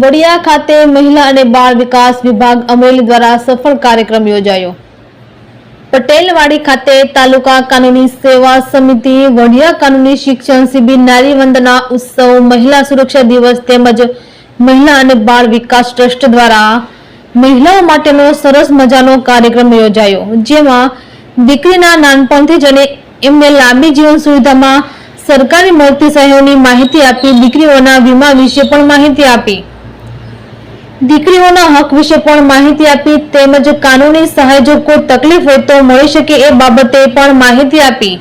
વડિયા ખાતે મહિલા અને બાળ વિકાસ વિભાગ અમરેલી દ્વારા સફળ કાર્યક્રમ યોજાયો. પટેલવાડી ખાતે તાલુકા કાનૂની સેવા સમિતિ, વડિયા કાનૂની શિક્ષણ શિબિર નારી વંદના ઉત્સવ, મહિલા સુરક્ષા દિવસ તેમજ મહિલા અને બાળ વિકાસ ટ્રસ્ટ દ્વારા મહિલાઓ માટેનો સરસ મજાનો કાર્યક્રમ યોજાયો, જેમાં દીકરીના નાનપણથી જ અને એમને લાંબી જીવન સુવિધામાં સરકારી મળતી સહાયોની માહિતી આપી દીકરીઓના વીમા વિશે પણ માહિતી આપી. દીકરીઓના હક વિશે પણ માહિતી આપી તેમજ કાનૂની સહાય જો કોઈ તકલીફ હોય તો મળી શકે એ બાબતે પણ માહિતી આપી.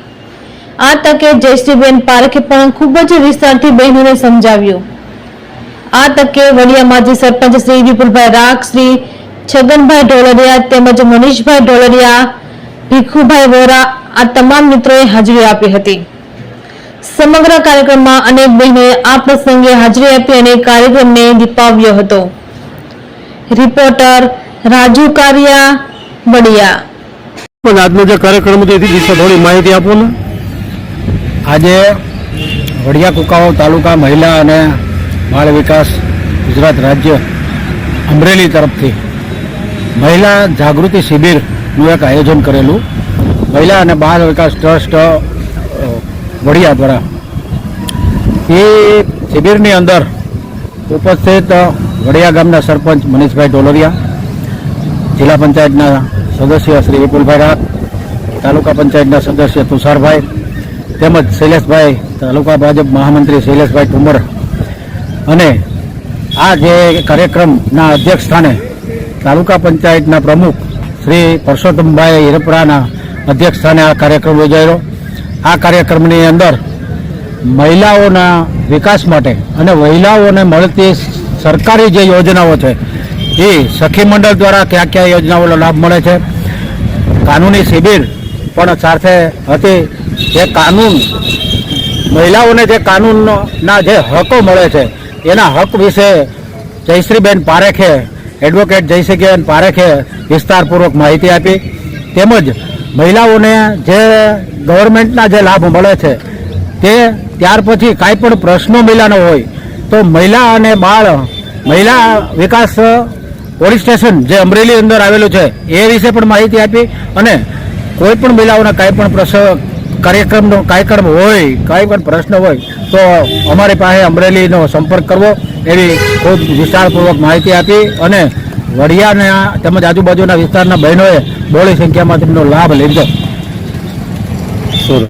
આ તકે જયશ્રીબેન પારખે પણ ખૂબ જ વિસ્તારથી બહેનોને સમજાવ્યું. આ તકે વડિયા માજી સરપંચ શ્રી વિપુલભાઈ રાખ શ્રી છગનભાઈ ઢોલરિયા તેમજ મનીષભાઈ ઢોલરિયા, ભીખુભાઈ વોરા આ તમામ મિત્રોએ હાજરી આપી હતી. સમગ્ર કાર્યક્રમમાં અનેક બહેનોએ આ પ્રસંગે હાજરી આપી અને કાર્યક્રમને દીપાવ્યો હતો. રિપોર્ટર રાજુ કારિયા બડિયા. પણ આજનો જે કાર્યક્રમ હતો એથી વિશે થોડી માહિતી આપો ને. આજે વડિયા કુકાઓ તાલુકા મહિલા અને બાળ વિકાસ ગુજરાત રાજ્ય અમરેલી તરફથી મહિલા જાગૃતિ શિબિરનું એક આયોજન કરેલું. મહિલા અને બાળ વિકાસ ટ્રસ્ટ વડિયા દ્વારા. એ શિબિરની અંદર ઉપસ્થિત વડિયા ગામના સરપંચ મનીષભાઈ ડોલરિયા જિલ્લા પંચાયતના સદસ્ય શ્રી વિપુલભાઈ રાત, તાલુકા પંચાયતના સદસ્ય તુષારભાઈ, તેમજ શૈલેષભાઈ, તાલુકા ભાજપ મહામંત્રી શૈલેષભાઈ ઠુમર. અને આ જે કાર્યક્રમના અધ્યક્ષ સ્થાને તાલુકા પંચાયતના પ્રમુખ શ્રી પરસોત્તમભાઈ હિરપરાના અધ્યક્ષ સ્થાને આ કાર્યક્રમ યોજાયેલો. આ કાર્યક્રમની અંદર મહિલાઓના વિકાસ માટે અને મહિલાઓને મળતી સરકારી જે યોજનાઓ છે, એ સખી મંડળ દ્વારા કયા કયા યોજનાઓનો લાભ મળે છે? કાનૂની શિબિર પણ સાથે હતી. જે કાનૂન, મહિલાઓને જે કાનૂનના જે હકો મળે છે, એના હક વિશે જયશ્રીબેન પારેખે, એડવોકેટ જયશ્રીબેન પારેખે વિસ્તારપૂર્વક માહિતી આપી. તેમજ મહિલાઓને જે ગવર્મેન્ટના જે લાભ મળે છે, તે ત્યાર પછી કાંઈ પણ પ્રશ્નો મહિલાનો હોય તો મહિલા અને બાળ, મહિલા વિકાસ પોલીસ સ્ટેશન જે અમરેલી અંદર આવેલું છે, એ વિશે પણ માહિતી આપી અને કોઈ પણ મહિલાઓના કાંઈ પણ પ્રસંગ કાર્યક્રમનો, કાર્યક્રમ હોય, કાંઈ પણ પ્રશ્ન હોય, તો અમારી પાસે અમરેલીનો સંપર્ક કરવો એવી ખૂબ વિસ્તારપૂર્વક માહિતી આપી અને વડિયાના તેમજ આજુબાજુના વિસ્તારના બહેનોએ બહોળી સંખ્યામાં તેમનો લાભ લીધો.